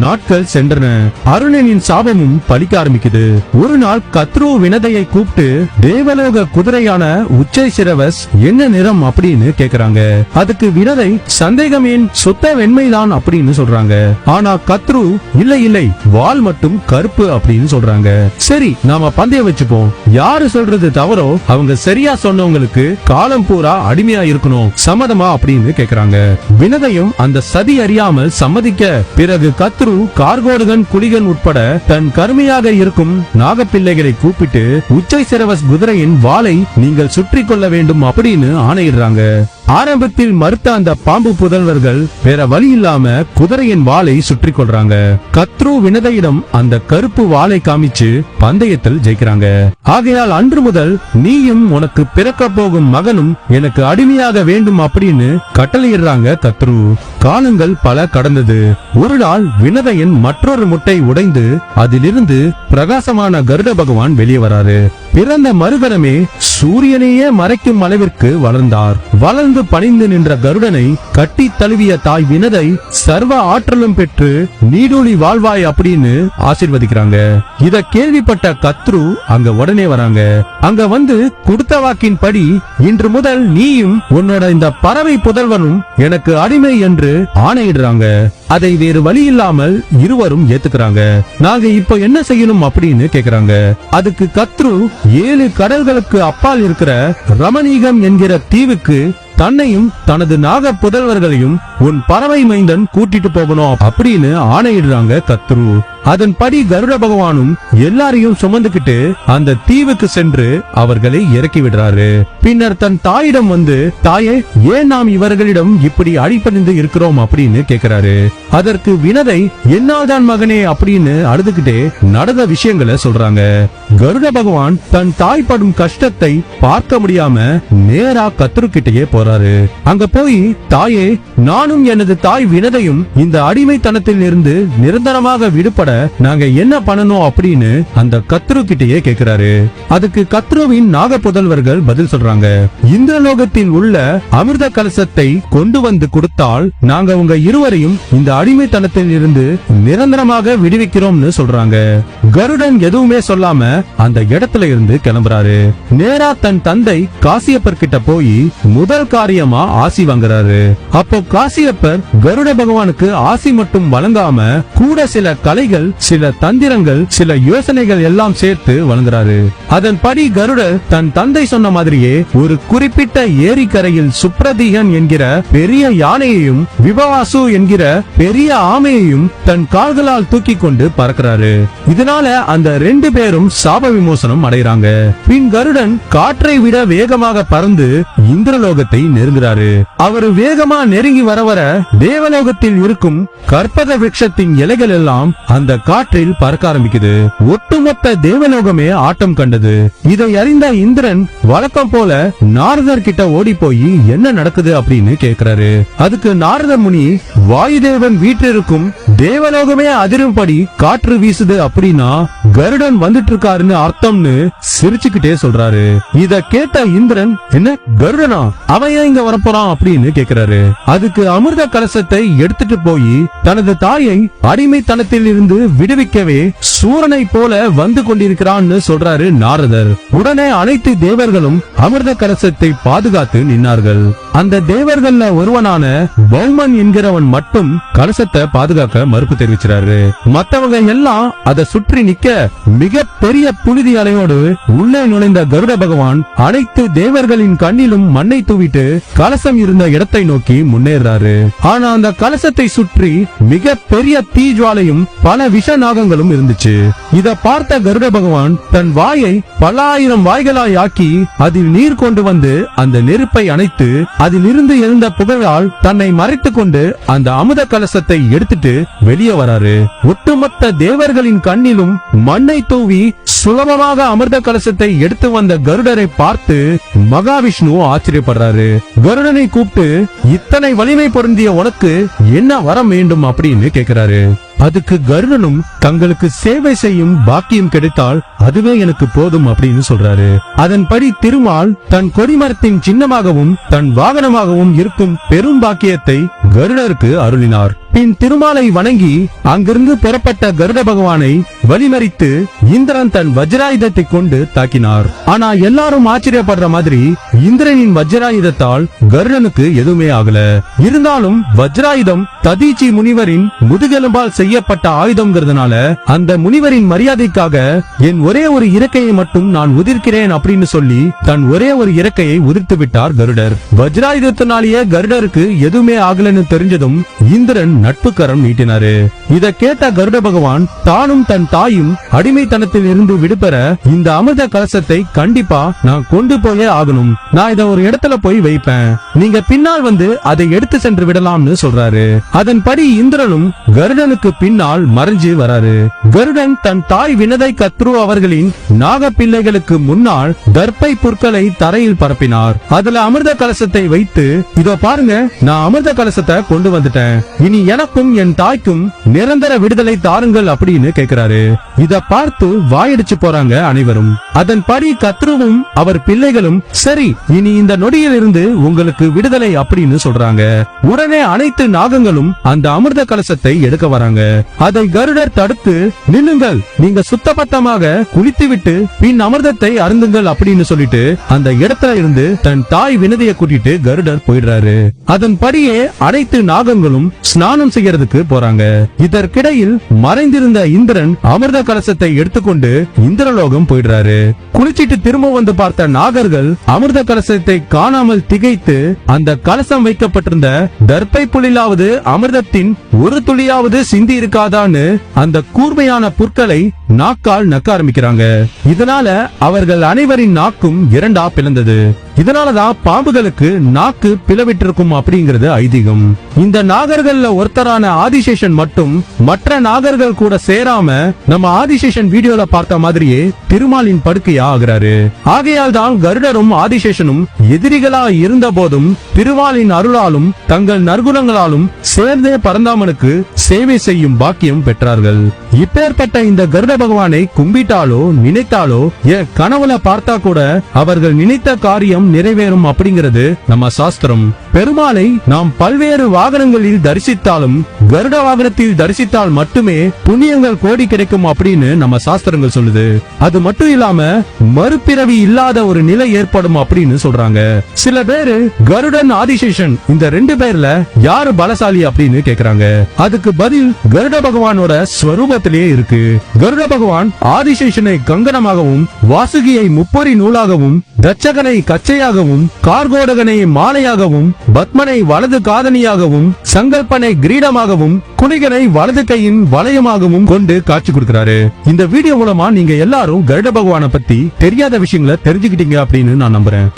நாட்கள் சென்றன. அருணனின் சாபமும் பலிக்க ஆரம்பிக்குது. ஒரு நாள் கத்ரு வினதையை கூப்பிட்டு தேவலோக குதிரையான உச்சை சிரவஸ் என்ன நிறம் அப்படின்னு கேக்குறாங்க. அதுக்கு வினதை சந்தேகம் ஏன்? சுத்த வெண்மைதான் அப்படின்னு சொல்றாங்க. ஆனா கத்ரு இல்லை இல்லை வால் மட்டும் கருப்பு அப்படின்னு சொல்றாங்க. சரி நாம பந்தயம் வச்சுப்போம். யாரு சொல்றது தவறோ அவங்க சரியா சொன்னவங்களுக்கு காலம் பூரா அடிமையா இருக்கணும் சம்மதமா அப்படின்னு கேக்குறாங்க. வினதையும் அந்த சதி அறியாமல் சம்மதிக்க பிறகு கத்ரு கார்கோடுகன் குலிகன் உட்பட தன் கருமையாக இருக்கும் நாகப்பிள்ளைகளை கூப்பிட்டு உச்சை சிரவஸ் குதிரையின் வாளை நீங்கள் சுற்றி கொள்ள வேண்டும் அப்படின்னு ஆணையிடுறாங்க. ஆரம்பத்தில் மறுத்த அந்த பாம்பு புதல்வர்கள் வேற வழி இல்லாம குதிரையின் வாளை சுற்றி கொள்றாங்க. கத்ரு வினதையிடம் அந்த கருப்பு வாளை காமிச்சு பந்தயத்தில் ஜெயிக்கிறாங்க. ஆகையால் அன்று முதல் நீயும் உனக்கு பிறக்க போகும் மகனும் எனக்கு அடிமையாக வேண்டும் அப்படின்னு கட்டளையிடுறாங்க கத்ரு. காலங்கள் பல கடந்தது. ஒரு நாள் வினதையின் மற்றொரு முட்டை உடைந்து அதிலிருந்து பிரகாசமான கருட பகவான் வெளியே வராரு. பிறந்த மறுகணமே சூரியனையே மறைக்கும் அளவிற்கு வளர்ந்தார். வளர்ந்து பணிந்து நின்ற கருடனை கட்டி தழுவிய தாய் வினதை சர்வ ஆற்றலும் பெற்று நீடூழி வாழ்வாய் அப்படின்னு ஆசிர்வதிக்கிறாங்க. இத கேள்விப்பட்ட கத்ரு அங்க உடனே வராங்க. அங்க வந்து கொடுத்த வாக்கின் படி இன்று முதல் நீயும் உன்னோட இந்த பறவை புதல்வனும் எனக்கு அடிமை என்று ஆணையிடுறாங்க. அதை வேறு வழி இல்லாமல் இருவரும் ஏத்துக்கிறாங்க. நாங்க இப்ப என்ன செய்யணும் அப்படின்னு கேக்குறாங்க. அதுக்கு கத்ரு ஏழு கடல்களுக்கு அப்பால் இருக்கிற ரமணீகம் என்கிற தீவுக்கு தன்னையும் தனது நாக புதல்வர்களையும் உன் பறவை மைந்தன் கூட்டிட்டு போகணும் அப்படின்னு ஆணையிடுறாங்க கத்ரு அதன்படி கருட பகவானும் எல்லாரையும் சுமந்துகிட்டு அந்த தீவுக்கு சென்று அவர்களை இறக்கி விடுறாரு. பின்னர் தன் தாயிடம் வந்து தாயே ஏன் நாம் இவர்களிடம் இப்படி அடிப்பணிந்து இருக்கிறோம்? அப்படின்னு கேக்குறாரு. அதற்கு வினதை என்னால்தான் மகனே? அப்படின்னு அழுதுகிட்டே நடந்த விஷயங்களை சொல்றாங்க. கருட பகவான் தன் தாய் படும் கஷ்டத்தை பார்க்க முடியாம நேரா கத்தருக்கிட்டயே போறாரு. அங்க போய் தாயே நான் நானும் எனது தாய் வினதையும் இந்த அடிமைத்தனத்தில் இருந்து நிரந்தரமாக விடுபட நாங்க என்ன பண்ணணும் அப்படின்னு அந்த கத்ரு கிட்டயே கேக்குறாரு. அதுக்கு கத்ருவின் நாக புதல்வர்கள் பதில் சொல்றாங்க. இந்த லோகத்தில் உள்ள அமிர்த கலசத்தை கொண்டு வந்து கொடுத்தால் நாங்க உங்க இருவரையும் இந்த அடிமைத்தனத்தில் இருந்து நிரந்தரமாக விடுவிக்கிறோம்னு சொல்றாங்க. கருடன் எதுவுமே சொல்லாம அந்த இடத்துல இருந்து கிளம்புறாரு. நேரா தன் தந்தை காசியப்பர் கிட்ட போய் முதல் காரியமா ஆசி வாங்குறாரு. அப்போ காசி காசியப்பர் கருட பகவானுக்கு ஆசி மட்டும் வழங்காம கூட சில கலைகள் சில தந்திரங்கள் சில யோசனைகள் எல்லாம் சேர்த்து வழங்குறாரு. அதன்படி கருடர் தன் தந்தை சொன்ன மாதிரியே ஒரு குறிப்பிட்ட ஏரிக்கரையில் சுப்ரதீகன் என்கிற பெரிய யானையையும் விபவாசு என்கிற பெரிய ஆமையையும் தன் கால்களால் தூக்கி கொண்டு பறக்கிறாரு. இதனால அந்த ரெண்டு பேரும் சாப விமோசனம் அடைகிறாங்க. பின் கருடன் காற்றை விட வேகமாக பறந்து இந்திரலோகத்தை நெருங்குறாரு. அவர் வேகமா நெருங்கி வர வர தேவலோகத்தில் இருக்கும் கற்பக விருட்சத்தின் இலைகள் எல்லாம் அந்த காற்றில் பறக்க ஆரம்பிக்குது. ஒட்டுமொத்த தேவலோகமே ஆட்டம் கண்டது. இதை அறிந்த இந்திரன் வழக்கம் போல நாரதர் கிட்ட ஓடி போய் என்ன நடக்குது அப்படின்னு கேக்குறாரு. அதுக்கு நாரத முனி வாயுதேவன் வீட்டிற்கும் தேவலோகமே அதிரும்படி காற்று வீசுது அப்படின்னா கருடன் வந்துட்டு இருக்காருன்னு அர்த்தம்னு சிரிச்சுக்கிட்டே சொல்றாரு. இத கேட்ட இந்திரன் என்ன கருடனா? அவன் ஏன் இங்க வரப்போறான்? அப்படின்னு கேக்குறாரு. அதுக்கு அமிர்த கலசத்தை எடுத்துட்டு போய் தனது தாயை அடிமைத்தனத்தில் இருந்து விடுவிக்கவே சூரனை போல வந்து கொண்டிருக்கிறான்னு சொல்றாரு நாரதர். உடனே அனைத்து தேவர்களும் அமிர்த கலசத்தை பாதுகாத்து நின்னார்கள். அந்த தேவர்கள்ல ஒருவனான பௌமன் என்கிறவன் மட்டும் கலசத்தை பாதுகாக்க மறுப்பு தெரிவிச்சாரு மத்தவங்க எல்லாம் அதை சுற்றி நிக்க மிக பெரிய புழுதி அலையோடு உள்ளே நுழைந்த கருட பகவான் அனைத்து தேவர்களின் கண்ணிலும் மண்ணை தூவிட்டு கலசம் இருந்த இடத்தை நோக்கி முன்னேறாரு. ஆனா அந்த கலசத்தை சுற்றி மிக பெரிய தீஜ்வாலையும் பல விஷ நாகங்களும் இருந்துச்சு. இத பார்த்த கருட பகவான் தன் வாயை பல ஆயிரம் வாய்களாய் ஆக்கி அதில் நீர் கொண்டு வந்து அந்த நெருப்பை அணைத்து அதில் இருந்து எழுந்த புகழால் தன்னை மறைத்து கொண்டு அந்த அமுத கலசத்தை எடுத்துட்டு வெளியே வராரு. ஒட்டுமொத்த தேவர்களின் கண்ணிலும் மண்ணை தூவி சுலபமாக அமிர்த கலசத்தை எடுத்து வந்த கருடரை பார்த்து மகாவிஷ்ணு ஆச்சரியப்படுறாரு. கருடனை கூப்பிட்டு இத்தனை வலிமை பொருந்திய உனக்கு என்ன வரம் வேண்டும் அப்படின்னு கேக்குறாரு. அதுக்கு கருடனும் தங்களுக்கு சேவை செய்யும் பாக்கியம் கிடைத்தால் அதுவே எனக்கு போதும் அப்படின்னு சொல்றாரு. அதன்படி திருமால் தன் கொடிமரத்தின் சின்னமாகவும் தன் வாகனமாகவும் இருக்கும் பெரும் பாக்கியத்தை கருடருக்கு அருளினார். பின் திருமாலை வணங்கி அங்கிருந்து பெறப்பட்ட கருட பகவானை வழிமறித்து இந்திரன் தன் வஜ்ராயுதத்தை கொண்டு தாக்கினார். ஆனா எல்லாரும் ஆச்சரியப்படுற மாதிரி இந்திரனின் வஜ்ராயுதத்தால் கருடனுக்கு எதுவுமே ஆகல. இருந்தாலும் வஜ்ராயுதம் ததீச்சி முனிவரின் முதுகெலும்பால் செய்யப்பட்ட ஆயுதம்ங்கிறதுனால அந்த முனிவரின் மரியாதைக்காக என் ஒரே ஒரு இறக்கையை மட்டும் நான் உதிர்க்கிறேன் அப்படின்னு சொல்லி தன் ஒரே ஒரு இறக்கையை உதிர்த்து விட்டார் கருடர். வஜ்ராயுதத்தினாலேயே கருடருக்கு எதுவுமே ஆகலன்னு தெரிஞ்சதும் இந்திரன் நட்பு கரம் நீட்டினாரு. இத கேட்ட கருட பகவான் தானும் தன் தாயும் அடிமைத்தனத்தில் இருந்து விடுபெற இந்த அமிர்த கலசத்தை கண்டிப்பா நான் கொண்டு போயே ஆகணும். நான் இத ஒரு இடத்துல போய் வைப்பேன். நீங்க பின்னால் வந்து அதை எடுத்து சென்று விடலாம்னு சொல்றாரு. அதன்படி இந்திரனும் கருடனுக்கு பின்னால் மறைஞ்சு வராரு. கருடன் தன் தாய் வினதை கத்ரு அவர்களின் நாக பிள்ளைகளுக்கு முன்னால் கர்ப்பை புற்களை தரையில் பரப்பினார். அதுல அமிர்த கலசத்தை வைத்து இதோ பாருங்க நான் அமிர்த கலசத்தை கொண்டு வந்துட்டேன். இனி எனக்கும் என் தாய்க்கும் நிரந்தர விடுதலை தாருங்கள் அப்படின்னு கேக்குறாரு. இத பார்த்து வாயடிச்சு போறாங்க அனைவரும். அதன்படி கத்ருவும் அவர் பிள்ளைகளும் சரி இனி இந்த நொடியிலிருந்து உங்களுக்கு விடுதலை அப்படின்னு சொல்றாங்க. உடனே அனைத்து நாகங்களும் அந்த அமிர்த கலசத்தை எடுக்க வராங்க. அதை கருடர் தடுத்து நில்லுங்கள் நீங்க சுத்தபத்தமாக குளித்துவிட்டு பின் அமிர்தத்தை அருந்துங்கள் அப்படின்னு சொல்லிட்டு அந்த இடத்துல இருந்து தன் தாய் வினதியை கூட்டிட்டு கருடர் போயிடுறாரு. அதன்படியே அனைத்து நாகங்களும் ஸ்நானம் செய்யறதுக்கு போறாங்க. இதற்கிடையில் மறைந்திருந்த இந்திரன் அமிர்த கலசத்தை எடுத்துக்கொண்டு இந்திரலோகம் போயிடுறாரு. குளிச்சிட்டு திரும்ப வந்து பார்த்த நாகர்கள் அமிர்த கலசத்தை காணாமல் திகைத்து அந்த கலசம் வைக்கப்பட்டிருந்த தர்ப்பை புலிலாவது அமிர்தத்தின் ஒரு துளியாவது சிந்தி இருக்காதான்னு அந்த கூர்மையான புற்களை நாக்கால் நக்க ஆரம்பிக்கிறாங்க. இதனால அவர்கள் அனைவரின் நாக்கும் இரண்டா பிளந்தது. இதனாலதான் பாம்புகளுக்கு நாக்கு பிளவிட்டிருக்கும் அப்படிங்கிறது ஐதீகம். இந்த நாகர்கள்ல ஒருத்தரான ஆதிசேஷன் மட்டும் மற்ற நாகர்கள் கூட சேராம நம்ம ஆதிசேஷன் வீடியோல பார்த்த மாதிரியே திருமாலின் படுக்கையா ஆகிறாரு. ஆகையால் தான் கருடரும் ஆதிசேஷனும் எதிரிகளா இருந்த போதும் திருமாலின் அருளாலும் தங்கள் நற்குணங்களாலும் சேர்ந்தே பரந்தாமனுக்கு சேவை செய்யும் பாக்கியம் பெற்றார்கள். இப்பேற்பட்ட இந்த கருட பகவானை கும்பிட்டாலோ நினைத்தாலோ என் கனவுல பார்த்தா கூட அவர்கள் நினைத்த காரியம் நிறைவேறும் அப்படிங்கிறது நம்ம சாஸ்திரம். பெருமாளை நாம் பல்வேறு வாகனங்களில் தரிசித்தாலும் கருட வாகனத்தில் தரிசித்தால் மட்டுமே புண்ணியங்கள் கோடி கிடைக்கும் அப்படின்னு நம்ம சாஸ்திரங்கள் சொல்லுது. அது மட்டும் இல்லாம மறுபிறவி இல்லாத ஒரு நிலை ஏற்படும் அப்படின்னு சொல்றாங்க. சில பேரு கருடன் ஆதிசேஷன் இந்த ரெண்டு பேர்ல யாரு பலசாலி அப்படின்னு கேக்குறாங்க. அதுக்கு பதில் கருட பகவானோட ஸ்வரூபத்திலேயே இருக்கு. கருட பகவான் ஆதிசேஷனை கங்கணமாகவும் வாசுகியை முப்பொறி நூலாகவும் தச்சகனை கச்சையாகவும் கார்கோடகனை மாலையாகவும் பத்மனை வலது காதணியாகவும் சங்கல்பனை கிரீடமாகவும் குணிகனை வலது கையின் வளையமாகவும் கொண்டு காட்சி கொடுக்கிறாரு. இந்த வீடியோ மூலமா நீங்க எல்லாரும் கருட பகவானை பத்தி தெரியாத விஷயங்களை தெரிஞ்சுக்கிட்டீங்க அப்படின்னு நான் நம்புறேன்.